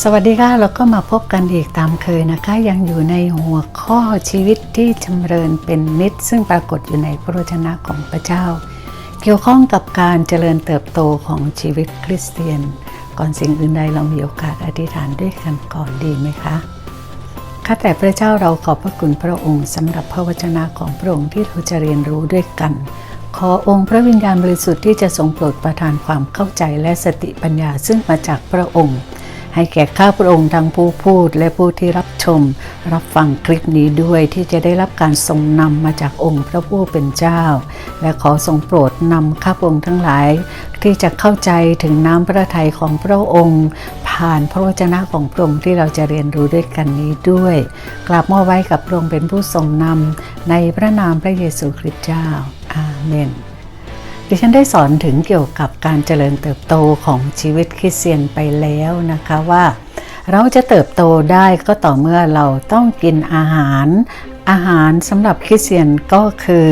สวัสดีค่ะเราก็มาพบกันอีกตามเคยนะคะ ยังอยู่ในหัวข้อชีวิตที่จำเริญเป็นนิด ซึ่งปรากฏอยู่ในพระวจนะของพระเจ้า เกี่ยวข้องกับการเจริญเติบโตของชีวิตคริสเตียน ก่อนสิ่งอื่นใดเรามีโอกาสอธิษฐานด้วยกันก่อนดีไหมคะข้าแต่พระเจ้าเราขอบพระคุณพระองค์สำหรับพระวจนะของพระองค์ที่เราจะเรียนรู้ด้วยกัน ขอองค์พระวิญญาณบริสุทธิ์ที่จะทรงโปรดประทานความเข้าใจและสติปัญญาซึ่งมาจากพระองค์ ให้แก่ข้าพระองค์ทั้งผู้พูดและผู้ที่รับชม รับฟังคลิปนี้ด้วยที่จะได้รับการทรงนำมาจากองค์พระผู้เป็นเจ้า และขอทรงโปรดนำข้าพระองค์ทั้งหลาย ที่จะเข้าใจถึงน้ำพระทัยของพระองค์ ผ่านพระวจนะของพระองค์ที่เราจะเรียนรู้ด้วยกันนี้ด้วยกราบมอบไว้กับพระองค์เป็นผู้ทรงนำในพระนามพระเยซูคริสต์เจ้าอาเมน ดิฉันได้สอนถึงเกี่ยวกับการเจริญเติบโตของชีวิตคริสเตียนไปแล้วนะคะว่า เราจะเติบโตได้ก็ต่อเมื่อเราต้องกินอาหาร อาหารสำหรับคริสเตียนก็คือ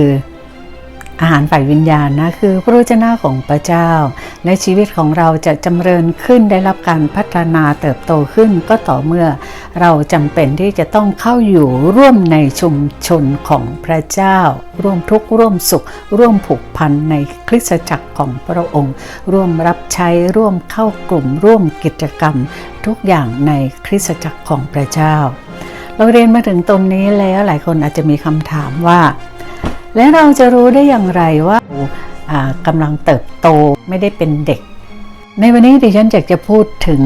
อาหารฝ่ายวิญญาณนะคือพระวจนะของพระเจ้า และชีวิตของเราจะจำเริญขึ้นได้รับการพัฒนาเติบโตขึ้นก็ต่อเมื่อ เราจำเป็นที่จะต้องเข้าอยู่ร่วมในชุมชนของพระเจ้า ร่วมทุกข์ร่วมสุข ร่วมผูกพันในคริสตจักรของพระองค์ ร่วมรับใช้ร่วมเข้ากลุ่มร่วมกิจกรรม ทุกอย่างในคริสตจักรของพระเจ้า เราเรียนมาถึงตรงนี้แล้วหลายคนอาจจะมีคำถามว่า และเราจะรู้ได้อย่างไรว่าากำลังเติบโตไม่ได้เป็นเด็ก ในวันนี้ดิฉันอยากจะพูดถึง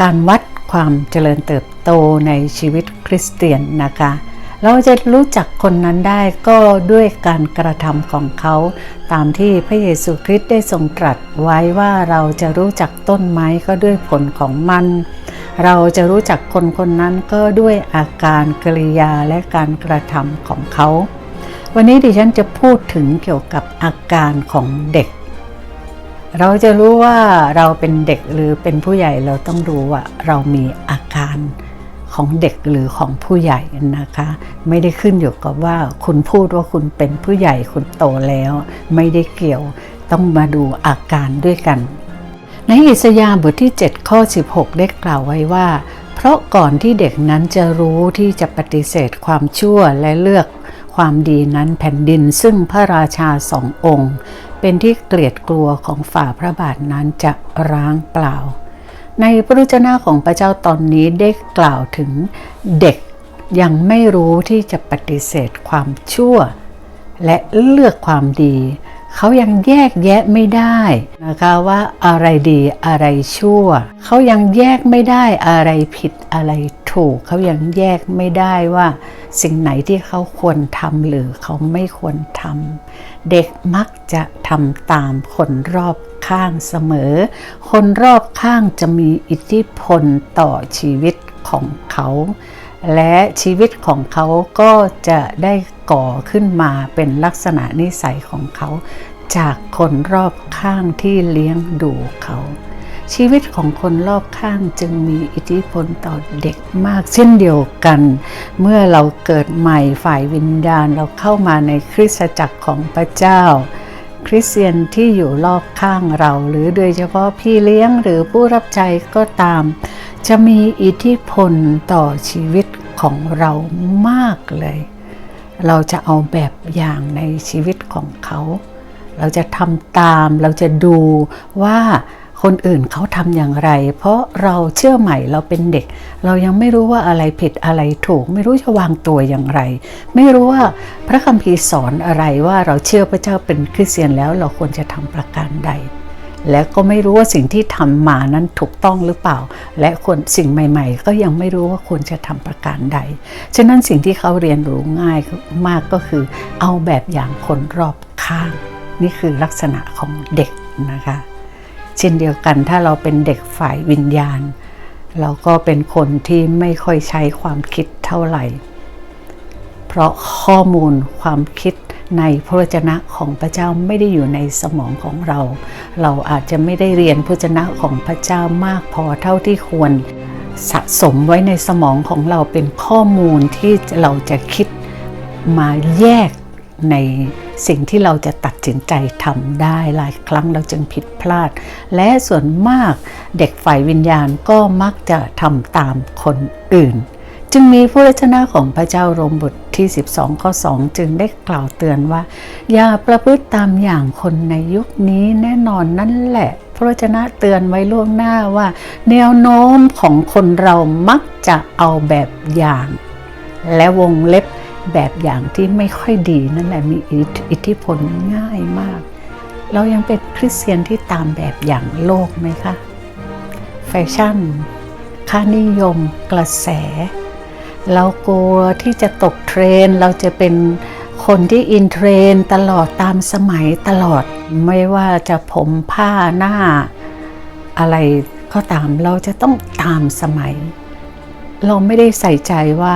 การวัดความเจริญเติบโตในชีวิตคริสเตียนนะคะ เราจะรู้จักคนนั้นได้ก็ด้วยการกระทำของเขา ตามที่พระเยซูคริสต์ได้ทรงตรัสไว้ว่าเราจะรู้จักต้นไม้ก็ด้วยผลของมัน เราจะรู้จักคนคนนั้นก็ด้วยอาการกริยาและการกระทำของเขา วันนี้ดิฉันจะพูดถึงเกี่ยวกับอาการของเด็ก เราจะรู้ว่าเราเป็นเด็กหรือเป็นผู้ใหญ่เราต้องรู้ว่าเรามีอาการของเด็กหรือของผู้ใหญ่นะคะ ไม่ได้ขึ้นอยู่กับว่าคุณพูดว่าคุณเป็นผู้ใหญ่คุณโตแล้ว ไม่ได้เกี่ยวต้องมาดูอาการด้วยกัน ในอิสยาห์บทที่ 7 ข้อ 16 ได้กล่าวไว้ว่า เพราะก่อนที่เด็กนั้นจะรู้ที่จะปฏิเสธความชั่วและเลือก ความดีนั้นแผ่นดินซึ่งพระราชาสององค์ เป็นที่เกลียดกลัวของฝ่าพระบาทนั้นจะร้างเปล่า ในพระวจนะของพระเจ้าตอนนี้ได้กล่าวถึงเด็กยังไม่รู้ที่จะปฏิเสธความชั่ว และเลือกความดี เขายังแยกแยะไม่ได้นะคะว่าอะไรดีอะไรชั่ว เขายังแยกไม่ได้อะไรผิดอะไร ถูกเขายังแยกไม่ได้ว่าสิ่งไหนที่เขาควรทำหรือเขาไม่ควรทำเด็กมักจะทำตามคนรอบข้างเสมอ คนรอบข้างจะมีอิทธิพลต่อชีวิตของเขา และชีวิตของเขาก็จะได้ก่อขึ้นมาเป็นลักษณะนิสัยของเขา จากคนรอบข้างที่เลี้ยงดูเขา ชีวิตของคนรอบข้างจึงมีอิทธิพลต่อเด็กมากเช่นเดียวกัน เมื่อเราเกิดใหม่ฝ่ายวิญญาณเราเข้ามาในคริสตจักรของพระเจ้า คริสเตียนที่อยู่รอบข้างเรา หรือโดยเฉพาะพี่เลี้ยงหรือผู้รับใช้ก็ตาม จะมีอิทธิพลต่อชีวิตของเรามากเลย เราจะเอาแบบอย่างในชีวิตของเขา เราจะทำตามเราจะดูว่า คนอื่นเขาทำอย่างไร เพราะเราเชื่อใหม่เราเป็นเด็ก เรายังไม่รู้ว่าอะไรผิดอะไรถูก ไม่รู้จะวางตัวอย่างไร ไม่รู้ว่าพระคัมภีร์สอนอะไรว่าเราเชื่อพระเจ้าเป็นคริสเตียนแล้วเราควรจะทำประการใด และก็ไม่รู้ว่าสิ่งที่ทำมานั้นถูกต้องหรือเปล่า และควรสิ่งใหม่ ๆ ก็ยังไม่รู้ว่าควรจะทำประการใด ฉะนั้นสิ่งที่เขาเรียนรู้ง่ายมากก็คือ เอาแบบอย่างคนรอบข้าง นี่คือลักษณะของเด็กนะคะ เช่นเดียวกันถ้าเราเป็นเด็กฝ่ายวิญญาณ เราก็เป็นคนที่ไม่ค่อยใช้ความคิดเท่าไหร่ เพราะข้อมูลความคิดในพระวจนะของพระเจ้าไม่ได้อยู่ในสมองของเรา เราอาจจะไม่ได้เรียนพระวจนะของพระเจ้ามากพอเท่าที่ควรสะสมไว้ในสมองของเราเป็นข้อมูลที่เราจะคิดมาแยกใน สิ่งที่เราจะตัดสินใจทำได้หลายครั้งเราจึงผิดพลาด และส่วนมากเด็กฝ่ายวิญญาณก็มักจะทำตามคนอื่น จึงมีผู้รชนะของพระเจ้าโรมบทที่ 12 ข้อ 2 จึงได้กล่าวเตือนว่า อย่าประพฤติตามอย่างคนในยุคนี้แน่นอนนั่นแหละพระวจนะเตือนไว้ล่วงหน้าว่า แนวโน้มของคนเรามักจะเอาแบบอย่าง และวงเล็บ แบบอย่างที่ไม่ค่อยดีนั่นแหละมีอิทธิพลง่ายมาก เรายังเป็นคริสเตียนที่ตามแบบอย่างโลกไหมคะ แฟชั่น ค่านิยม กระแส เรากลัวที่จะตกเทรน เราจะเป็นคนที่อินเทรนตลอดตามสมัยตลอด ไม่ว่าจะผมผ้าหน้า อะไรก็ตามเราจะต้องตามสมัย เราไม่ได้ใส่ใจว่า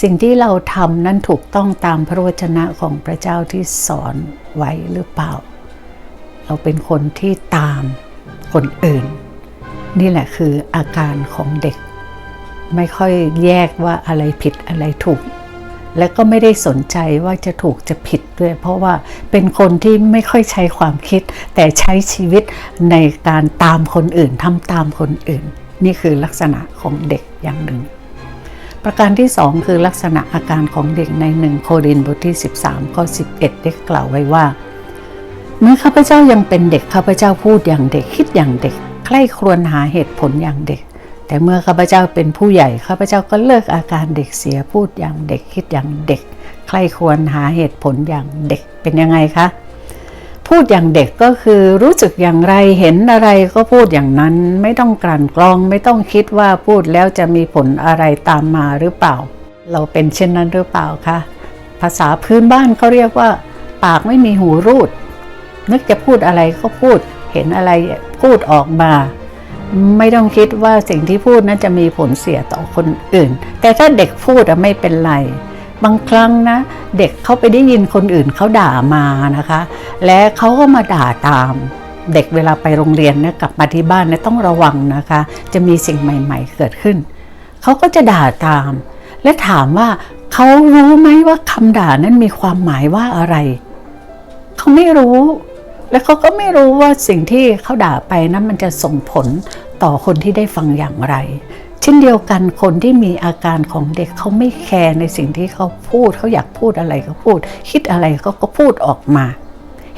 สิ่งที่เราทำนั้นถูกต้องตามพระวจนะของพระเจ้าที่สอนไว้หรือเปล่า เราเป็นคนที่ตามคนอื่น นี่แหละคืออาการของเด็ก ไม่ค่อยแยกว่าอะไรผิดอะไรถูก และก็ไม่ได้สนใจว่าจะถูกจะผิดด้วย เพราะว่าเป็นคนที่ไม่ค่อยใช้ความคิด แต่ใช้ชีวิตในการตามคนอื่นทำตามคนอื่น นี่คือลักษณะของเด็กอย่างหนึ่ง ประการที่สองคือลักษณะอาการของเด็กในหนึ่งโครินธ์บทที่ 13ข้อ11 ได้กล่าวไว้ว่า เมื่อข้าพเจ้ายังเป็นเด็กข้าพเจ้าพูดอย่างเด็กคิดอย่างเด็ก ใคร่ครวญหาเหตุผลอย่างเด็ก แต่เมื่อข้าพเจ้าเป็นผู้ใหญ่ข้าพเจ้าก็เลิกอาการเด็กเสียพูดอย่างเด็กคิดอย่างเด็ก ใคร่ควรหาเหตุผลอย่างเด็กเป็นยังไงคะ พูดอย่างเด็กก็คือรู้สึกอย่างไรเห็นอะไรก็พูดอย่างนั้น ไม่ต้องกลั่นกรองไม่ต้องคิดว่าพูดแล้วจะมีผลอะไรตามมาหรือเปล่า เราเป็นเช่นนั้นหรือเปล่าคะภาษาพื้นบ้านเขาเรียกว่า ปากไม่มีหูรูด นึกจะพูดอะไรก็พูด เห็นอะไรพูดออกมา ไม่ต้องคิดว่าสิ่งที่พูดนั้นจะมีผลเสียต่อคนอื่น แต่ถ้าเด็กพูดอะไม่เป็นไร บางครั้งนะ เด็กเขาไปได้ยินคนอื่นเขาด่ามานะคะ และเขาก็มาด่าตาม เด็กเวลาไปโรงเรียนเนี่ยกลับมาที่บ้านเนี่ยต้องระวังนะคะ จะมีสิ่งใหม่ ๆ เกิดขึ้นเขาก็จะด่าตาม และถามว่าเขารู้ไหมว่าคำด่านั้นมีความหมายว่าอะไรเขาไม่รู้และเขาก็ไม่รู้ว่าสิ่งที่เขาด่าไปนั้นมันจะส่งผลต่อคนที่ได้ฟังอย่างไร เช่นเดียวกันคนที่มีอาการของเด็กเขาไม่แคร์ในสิ่งที่เขาพูดเขาอยากพูดอะไรก็พูด คิดอะไรเขาก็พูดออกมา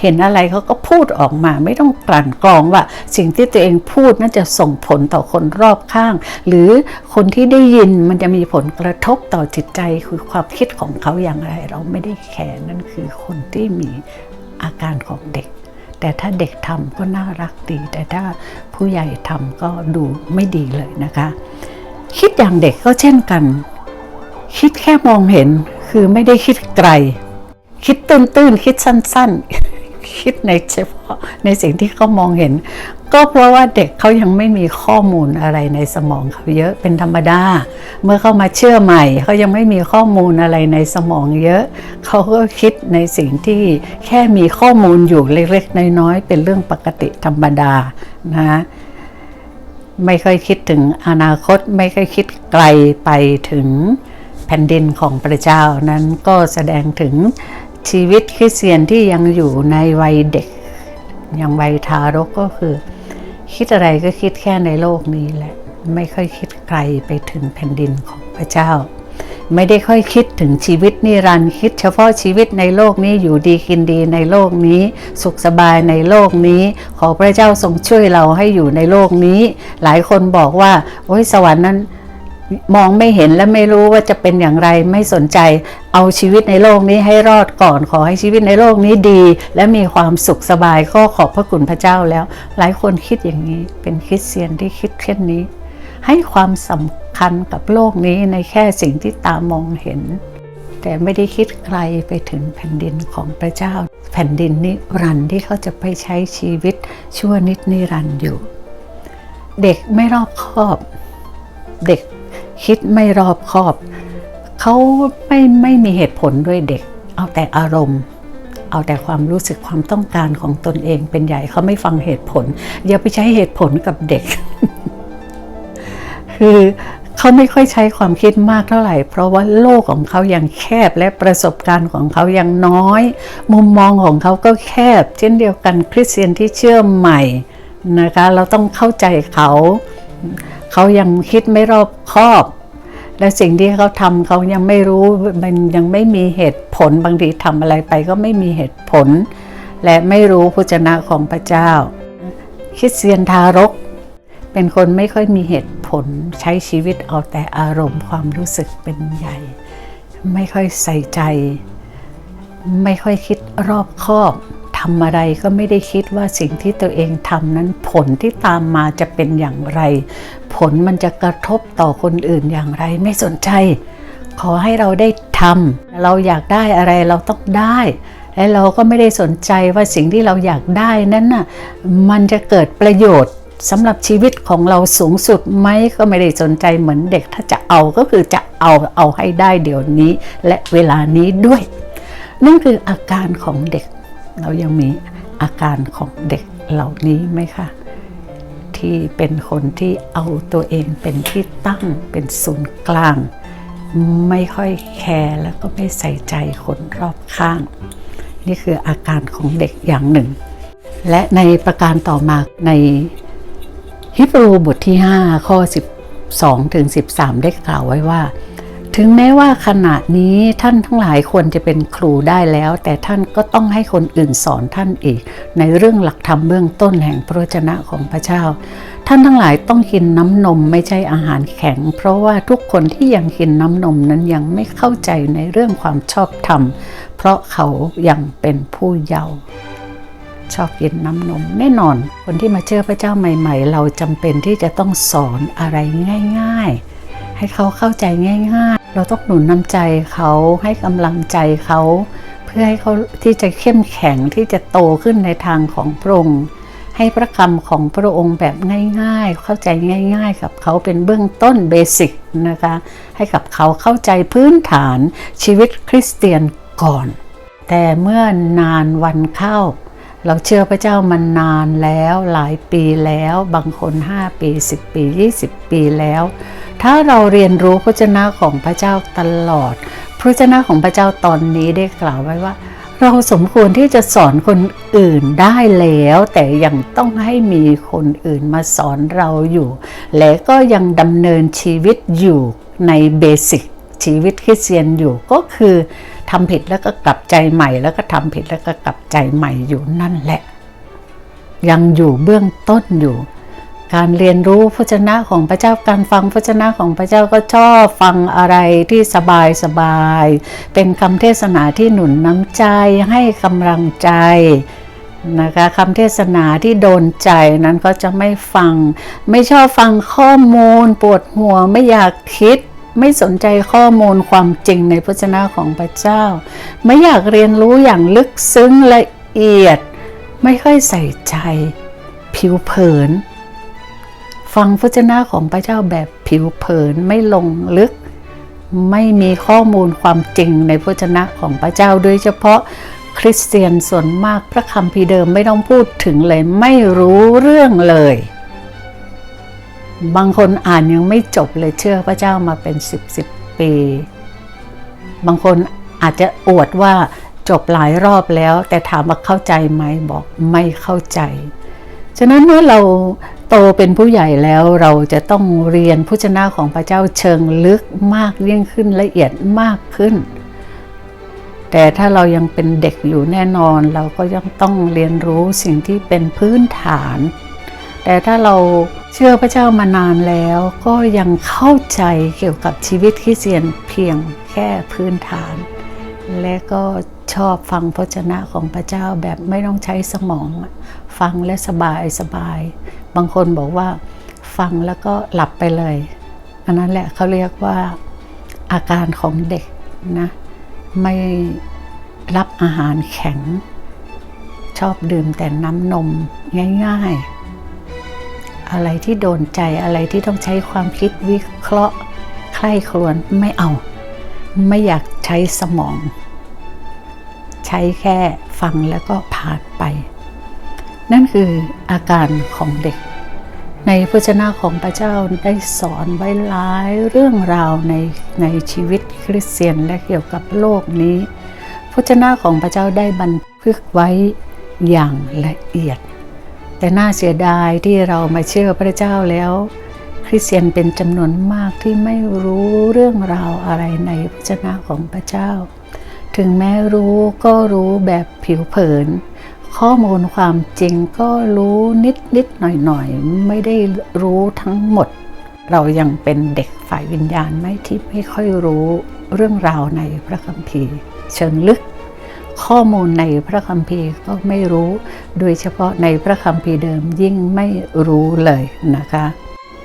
เห็นอะไรเขาก็พูดออกมา ไม่ต้องกลั่นกรองว่า สิ่งที่ตัวเองพูดนั้นจะส่งผลต่อคนรอบข้าง หรือคนที่ได้ยินมันจะมีผลกระทบต่อจิตใจคือความคิดของเขาอย่างไร เราไม่ได้แคร์นั่นคือคนที่มีอาการของเด็กแต่ถ้าเด็กทำก็น่ารักดี แต่ถ้าผู้ใหญ่ทำก็ดูไม่ดีเลยนะคะ คิดอย่างเด็กก็เช่นกัน คิดแค่มองเห็นคือไม่ได้คิดไกล คิดตื้นๆ คิดสั้นๆ คิดในเฉพาะในสิ่งที่เขามองเห็น ก็เพราะว่าเด็กเขายังไม่มีข้อมูลอะไรในสมองเขาเยอะเป็นธรรมดา เมื่อเขามาเชื่อใหม่เขายังไม่มีข้อมูลอะไรในสมองเยอะ เขาก็คิดในสิ่งที่แค่มีข้อมูลอยู่เล็กๆ น้อยๆ เป็นเรื่องปกติธรรมดานะ ไม่ค่อยคิดถึงอนาคตไม่ค่อยคิดไกลไปถึงแผ่นดินของพระเจ้านั้นก็แสดงถึงชีวิตคริสเตียนที่ยังอยู่ในวัยเด็ก ยังวัยทารกก็คือ คิดอะไรก็คิดแค่ในโลกนี้แหละ ไม่ค่อยคิดไกลไปถึงแผ่นดินของพระเจ้า ไม่ได้ค่อยคิดถึงชีวิตนิรันดร์คิดเฉพาะชีวิตในโลกนี้อยู่ดีกินดีในโลกนี้ สุขสบายในโลกนี้ ขอพระเจ้าทรงช่วยเราให้อยู่ในโลกนี้ หลายคนบอกว่า โอ้ยสวรรค์นั้นมองไม่เห็นและไม่รู้ว่าจะเป็นอย่างไรไม่สนใจ เอาชีวิตในโลกนี้ให้รอดก่อนขอให้ชีวิตในโลกนี้ดี และมีความสุขสบายก็ขอบพระคุณพระเจ้าแล้ว หลายคนคิดอย่างนี้เป็นคริสเตียนที่คิดเช่นนี้ ให้ความสำคัญ กับโลกนี้ในแค่สิ่งที่ตามองเห็น แต่ไม่ได้คิดไกลไปถึงแผ่นดินของพระเจ้า แผ่นดินนิรันดร์ที่เขาจะไปใช้ชีวิตชั่วนิดนิรันดร์อยู่ เด็กไม่รอบคอบ เด็กคิดไม่รอบคอบ เขาไม่ไม่มีเหตุผลด้วยเด็ก เอาแต่อารมณ์เอาแต่ความรู้สึกความต้องการของตนเองเป็นใหญ่เขาไม่ฟังเหตุผลอย่าไปใช้เหตุผลกับเด็ก คือ เขาไม่ค่อยใช้ความคิดมากเท่าไหร่ เพราะว่าโลกของเขายังแคบและประสบการณ์ของเขายังน้อย มุมมองของเขาก็แคบ เช่นเดียวกันคริสเตียนที่เชื่อใหม่นะคะ เราต้องเข้าใจเขา เขายังคิดไม่รอบคอบ และสิ่งที่เขาทำเขายังไม่รู้มันยังไม่มีเหตุผลบางทีทำอะไรไปก็ไม่มีเหตุผล และไม่รู้พระเจนะของพระเจ้าคริสเตียนทารก เป็นคนไม่ค่อยมีเหตุผลใช้ชีวิตเอาแต่อารมณ์ความรู้สึกเป็นใหญ่ ไม่ค่อยใส่ใจ ไม่ค่อยคิดรอบคอบทำอะไรก็ไม่ได้คิดว่าสิ่งที่ตัวเองทำนั้นผลที่ตามมาจะเป็นอย่างไร ผลมันจะกระทบต่อคนอื่นอย่างไรไม่สนใจ ขอให้เราได้ทำเราอยากได้อะไรเราต้องได้และเราก็ไม่ได้สนใจว่าสิ่งที่เราอยากได้นั้นน่ะมันจะเกิดประโยชน์ สำหรับชีวิตของเราสูงสุดไหมก็ไม่ได้สนใจเหมือนเด็กถ้าจะเอาก็คือจะเอาเอาให้ได้เดี๋ยวนี้ และเวลานี้ด้วย นั่นคืออาการของเด็ก เรายังมีอาการของเด็กเหล่านี้ไหมคะที่เป็นคนที่เอาตัวเองเป็นที่ตั้งเป็นศูนย์กลาง ไม่ค่อยแคร์แล้วก็ไม่ใส่ใจคนรอบข้าง นี่คืออาการของเด็กอย่างหนึ่ง และในประการต่อมาใน ฮิบรูบทที่ 5 ข้อ 12ถึง13 ได้กล่าวไว้ว่า ถึงแม้ว่าขณะนี้ท่านทั้งหลายควรจะเป็นครูได้แล้ว แต่ท่านก็ต้องให้คนอื่นสอนท่านอีก ในเรื่องหลักธรรมเบื้องต้นแห่งพระวจนะของพระเจ้า ท่านทั้งหลายต้องกินน้ำนมไม่ใช่อาหารแข็ง เพราะว่าทุกคนที่ยังกินน้ำนมนั้นยังไม่เข้าใจในเรื่องความชอบธรรม เพราะเขายังเป็นผู้เยาว์ ชอบกินน้ำนมแน่นอน คนที่มาเชื่อพระเจ้าใหม่ ๆ เราจำเป็นที่จะต้องสอนอะไรง่าย ๆ ให้เขาเข้าใจง่าย ๆ เราต้องหนุนน้ำใจเขาให้กำลังใจเขา เพื่อให้เขาที่จะเข้มแข็งที่จะโตขึ้นในทางของพระองค์ให้พระคำของพระองค์แบบง่าย ๆ เข้าใจง่าย ๆ กับเขาเป็นเบื้องต้นเบสิกนะคะ ให้กับเขาเข้าใจพื้นฐานชีวิตคริสเตียนก่อน แต่เมื่อนานวันเข้า เราเชื่อพระเจ้ามานานแล้วหลายปีแล้ว บางคน 5 ปี 10 ปี 20 ปีแล้ว ถ้าเราเรียนรู้พระเจ้าของพระเจ้าตลอด พระเจ้าของพระเจ้าตอนนี้ได้กล่าวไว้ว่า เราสมควรที่จะสอนคนอื่นได้แล้ว แต่ยังต้องให้มีคนอื่นมาสอนเราอยู่ และก็ยังดำเนินชีวิตอยู่ในเบสิกชีวิตคริสเตียนอยู่ก็คือ ทำผิดแล้วก็กลับใจใหม่ แล้วก็ทำผิดแล้วก็กลับใจใหม่อยู่นั่นแหละ ยังอยู่เบื้องต้นอยู่ การเรียนรู้พระเจ้าของพระเจ้าการฟังพระเจ้าของพระเจ้าก็ชอบฟังอะไรที่สบายสบาย เป็นคำเทศนาที่หนุนน้ำใจให้กำลังใจนะคะคำเทศนาที่โดนใจนั้นก็จะไม่ฟัง ไม่ชอบฟังข้อมูลปวดหัวไม่อยากคิด ไม่สนใจข้อมูลความจริงในพระเจ้าของพระเจ้า ไม่อยากเรียนรู้อย่างลึกซึ้งละเอียด ไม่ค่อยใส่ใจ ผิวเผิน ฟังพระเจ้าของพระเจ้าแบบผิวเผินไม่ลงลึก ไม่มีข้อมูลความจริงในพระเจ้าของพระเจ้าโดยเฉพาะคริสเตียนส่วนมากพระคำพีเดิมไม่ต้องพูดถึงเลยไม่รู้เรื่องเลย บางคนอ่านยังไม่จบเลยเชื่อพระเจ้ามาเป็นสิบสิบปี บางคนอาจจะอวดว่าจบหลายรอบแล้ว แต่ถามว่าเข้าใจไหมบอกไม่เข้าใจ ฉะนั้นเมื่อเราโตเป็นผู้ใหญ่แล้วเราจะต้องเรียนพุทธนาของพระเจ้าเชิงลึกมากยิ่งขึ้นละเอียดมากขึ้น แต่ถ้าเรายังเป็นเด็กอยู่แน่นอน เราก็ยังต้องเรียนรู้สิ่งที่เป็นพื้นฐาน แต่ถ้าเราเชื่อพระเจ้ามานานแล้วก็ยังเข้าใจเกี่ยวกับชีวิตคริสเตียนเพียงแค่พื้นฐาน และก็ชอบฟังพระชนะของพระเจ้าแบบไม่ต้องใช้สมอง ฟังและสบายสบาย บางคนบอกว่าฟังแล้วก็หลับไปเลย อันนั้นแหละเขาเรียกว่าอาการของเด็กนะไม่รับอาหารแข็ง ชอบดื่มแต่น้ำนมง่าย ๆ อะไรที่โดนใจอะไรที่ต้องใช้ความคิดวิเคราะห์ ใคร่ครวญไม่เอา ไม่อยากใช้สมอง ใช้แค่ฟังแล้วก็ผ่านไป นั่นคืออาการของเด็ก ในพระเจ้าของพระเจ้าได้สอนไว้หลายเรื่องราวในในชีวิตคริสเตียนและเกี่ยวกับโลกนี้พระเจ้าของพระเจ้าได้บันทึกไว้อย่างละเอียด แต่น่าเสียดายที่เรามาเชื่อพระเจ้าแล้ว คริสเตียนเป็นจำนวนมากที่ไม่รู้เรื่องราวอะไรในพระเจ้าของพระเจ้า ถึงแม้รู้ก็รู้แบบผิวเผิน ข้อมูลความจริงก็รู้นิดนิดหน่อยหน่อยไม่ได้รู้ทั้งหมด เรายังเป็นเด็กฝ่ายวิญญาณไหม่ที่ไม่ค่อยรู้เรื่องราวในพระคัมภีร์ เชิงลึก ข้อมูลในพระคัมภีร์ก็ไม่รู้ โดยเฉพาะในพระคัมภีร์เดิมยิ่งไม่รู้เลยนะคะ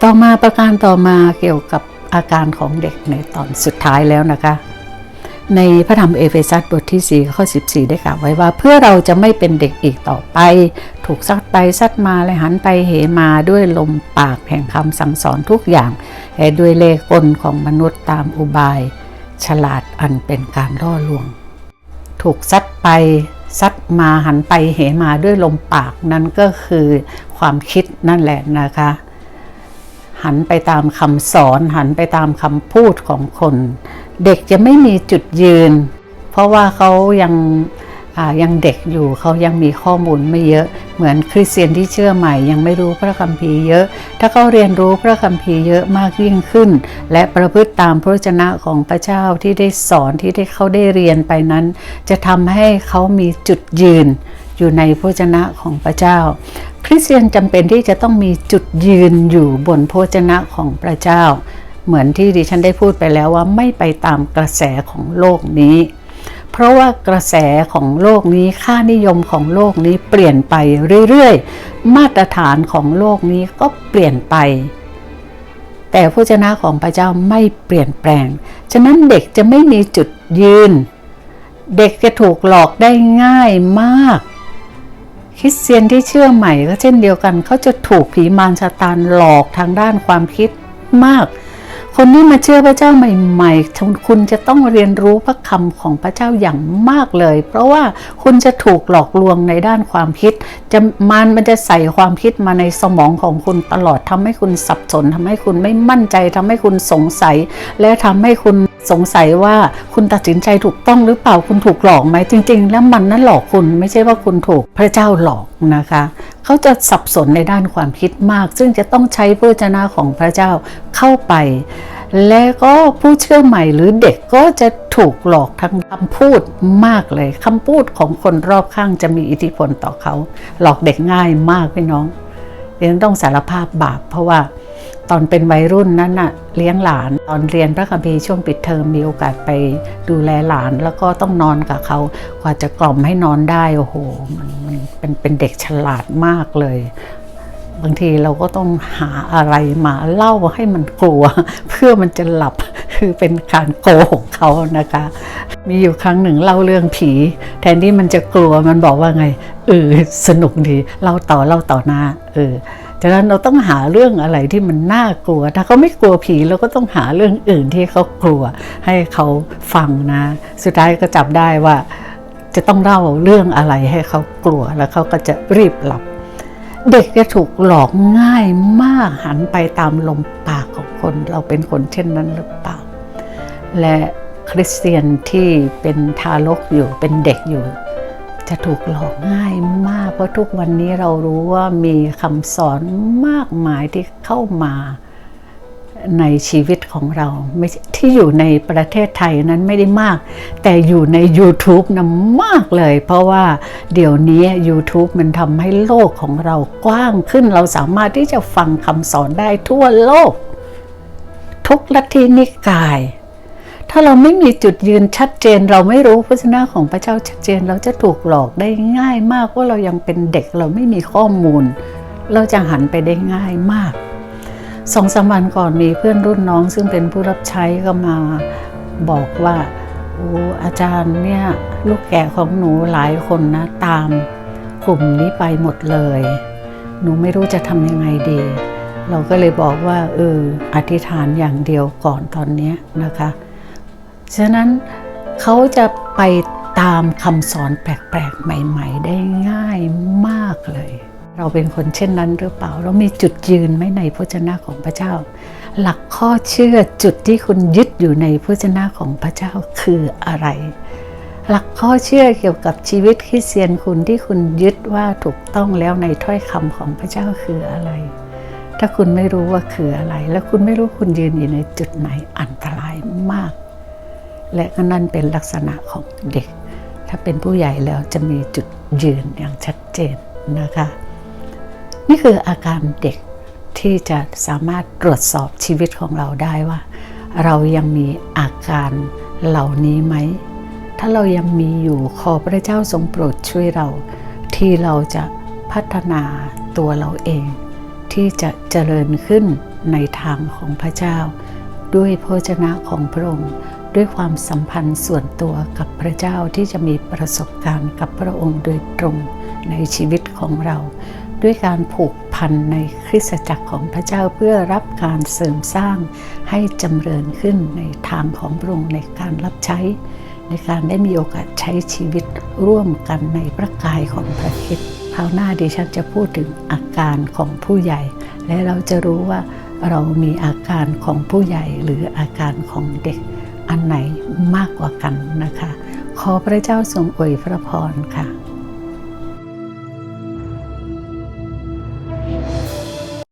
ต่อมาประการต่อมาเกี่ยวกับอาการของเด็กในตอนสุดท้ายแล้วนะคะในพระธรรมเอเฟซัสบทที่ 4 ข้อ 14 ได้กล่าวไว้ว่า เพื่อเราจะไม่เป็นเด็กอีกต่อไป ถูกซัดไปซัดมาและหันไปเหมาด้วยลมปากแห่งคำสั่งสอนทุกอย่างและด้วยเลขกลของมนุษย์ตามอุบาย ฉลาดอันเป็นการล่อลวง ถูกซัดไปซัดมาหันไปเหมาด้วยลมปากนั่นก็คือความคิดนั่นแหละนะคะ หันไปตามคำสอนหันไปตามคำพูดของคน เด็กจะไม่มีจุดยืน เพราะว่าเขายัง ยังเด็กอยู่เขายังมีข้อมูลไม่เยอะ เหมือนคริสเตียนที่เชื่อใหม่ ยังไม่รู้พระคัมภีร์เยอะ ถ้าเขาเรียนรู้พระคัมภีร์เยอะมากยิ่งขึ้น และประพฤติตามพระวจนะของพระเจ้าที่ได้สอนที่ได้เขาได้เรียนไปนั้น จะทำให้เขามีจุดยืนอยู่ในพระวจนะของพระเจ้า คริสเตียนจำเป็นที่จะต้องมีจุดยืนอยู่บนพระวจนะของพระเจ้า เหมือนที่ดิฉันได้พูดไปแล้วว่าไม่ไปตามกระแสของโลกนี้ เพราะว่ากระแสของโลกนี้ค่านิยมของโลกนี้เปลี่ยนไปเรื่อยๆ มาตรฐานของโลกนี้ก็เปลี่ยนไป แต่พระเจ้าของพระเจ้าไม่เปลี่ยนแปลง ฉะนั้นเด็กจะไม่มีจุดยืน เด็กจะถูกหลอกได้ง่ายมากคริสเตียนที่เชื่อใหม่ก็เช่นเดียวกัน เขาจะถูกผีมารซาตานหลอกทางด้านความคิดมาก คนที่มาเชื่อพระเจ้าใหม่ๆ คุณจะต้องเรียนรู้พระคำของพระเจ้าอย่างมากเลย เพราะว่าคุณจะถูกหลอกลวงในด้านความคิด จะมันมันจะใส่ความคิดมาในสมองของคุณตลอดทำให้คุณสับสนทำให้คุณไม่มั่นใจทำให้คุณสงสัย และทำให้คุณ สงสัยว่าคุณตัดสินใจถูกต้องหรือเปล่าคุณถูกหลอกไหมจริง ๆ แล้วมันนั่นหลอกคุณไม่ใช่ว่าคุณถูกพระเจ้าหลอกนะคะ เขาจะสับสนในด้านความคิดมาก ซึ่งจะต้องใช้พระเจ้าของพระเจ้าเข้าไป และก็ผู้เชื่อใหม่หรือเด็กก็จะถูกหลอกทางคำพูดมากเลยคำพูดของคนรอบข้างจะมีอิทธิพลต่อเขา หลอกเด็กง่ายมากพี่น้องเรียนต้องสารภาพบาปเพราะว่า ตอนเป็นวัยรุ่นนั้นน่ะเลี้ยงหลานตอนเรียนพระคัมภีร์ช่วงปิดเทอมมีโอกาสไปดูแลหลาน แล้วก็ต้องนอนกับเขากว่าจะกล่อมให้นอนได้โอ้โหมันมันเป็นเป็นเด็กฉลาดมากเลย บางทีเราก็ต้องหาอะไรมาเล่าให้มันกลัว เพื่อมันจะหลับคือเป็นการโกหกเขานะคะ มีอยู่ครั้งหนึ่งเล่าเรื่องผี แทนที่มันจะกลัวมันบอกว่าไงเออสนุกดีเล่าต่อเล่าต่อหน้าเออ ฉะนั้นเราต้องหาเรื่องอะไรที่มันน่ากลัว ถ้าเขาไม่กลัวผีเราก็ต้องหาเรื่องอื่นที่เขากลัว ให้เขาฟังนะ สุดท้ายก็จับได้ว่า จะต้องเล่าเรื่องอะไรให้เขากลัวแล้วเขาก็จะรีบหลับ เด็กจะถูกหลอกง่ายมากหันไปตามลมปากของคน เราเป็นคนเช่นนั้นหรือเปล่า และคริสเตียนที่เป็นทารกอยู่เป็นเด็กอยู่ จะถูกหลอกง่ายมาก เพราะทุกวันนี้เรารู้ว่ามีคำสอนมากมายที่เข้ามาในชีวิตของเราไม่ที่อยู่ในประเทศไทยนั้นไม่ได้มาก แต่อยู่ใน YouTube นะมากเลย เพราะว่าเดี๋ยวนี้ YouTube มันทำให้โลกของเรากว้างขึ้น เราสามารถที่จะฟังคำสอนได้ทั่วโลก ทุกลัทธินิกาย ถ้าเราไม่มีจุดยืนชัดเจน เราไม่รู้พระชนะของพระเจ้าชัดเจน เราจะถูกหลอกได้ง่ายมากเพราเรายังเป็นเด็กเราไม่มีข้อมูล เราจะหันไปได้ง่ายมากสองสามวันก่อนมีเพื่อนรุ่นน้องซึ่งเป็นผู้รับใช้ก็มาบอกว่าโอ้อาจารย์เนี่ยลูกแก่ของหนูหลายคนนะตามกลุ่มนี้ไปหมดเลย หนูไม่รู้จะทำยังไงดี เราก็เลยบอกว่าเอออธิษฐานอย่างเดียวก่อนตอนนี้นะคะ ฉะนั้นเขาจะไปตามคำสอนแปลกๆ ใหม่ๆ ได้ง่ายมากเลย เราเป็นคนเช่นนั้นหรือเปล่า เรามีจุดยืนไหมในพระเจ้าของพระเจ้า หลักข้อเชื่อจุดที่คุณยึดอยู่ในพระเจ้าของพระเจ้าคืออะไร หลักข้อเชื่อเกี่ยวกับชีวิตคริสเตียนคุณที่คุณยึดว่าถูกต้องแล้วในถ้อยคำของพระเจ้าคืออะไร ถ้าคุณไม่รู้ว่าคืออะไร แล้วคุณไม่รู้คุณยืนอยู่ในจุดไหนอันตรายมาก และก็นั่นเป็นลักษณะของเด็ก ถ้าเป็นผู้ใหญ่แล้วจะมีจุดยืนอย่างชัดเจนนะคะ นี่คืออาการเด็กที่จะสามารถตรวจสอบชีวิตของเราได้ว่า เรายังมีอาการเหล่านี้ไหม ถ้าเรายังมีอยู่ขอพระเจ้าทรงโปรดช่วยเรา ที่เราจะพัฒนาตัวเราเอง ที่จะเจริญขึ้นในทางของพระเจ้า ด้วยพระเจนะของพระองค์ ด้วยความสัมพันธ์ส่วนตัวกับพระเจ้าที่จะมีประสบการณ์กับพระองค์โดยตรงในชีวิตของเรา ด้วยการผูกพันในคริสตจักรของพระเจ้าเพื่อรับการเสริมสร้างให้จำเริญขึ้นในทางของพระองค์ในการรับใช้ ในการได้มีโอกาสใช้ชีวิตร่วมกันในพระกายของพระคริสต์คราวหน้าดิฉันจะพูดถึงอาการของผู้ใหญ่ และเราจะรู้ว่าเรามีอาการของผู้ใหญ่หรืออาการของเด็ก อันไหนมากกว่ากันนะคะ ขอพระเจ้าทรงอวยพระพรค่ะ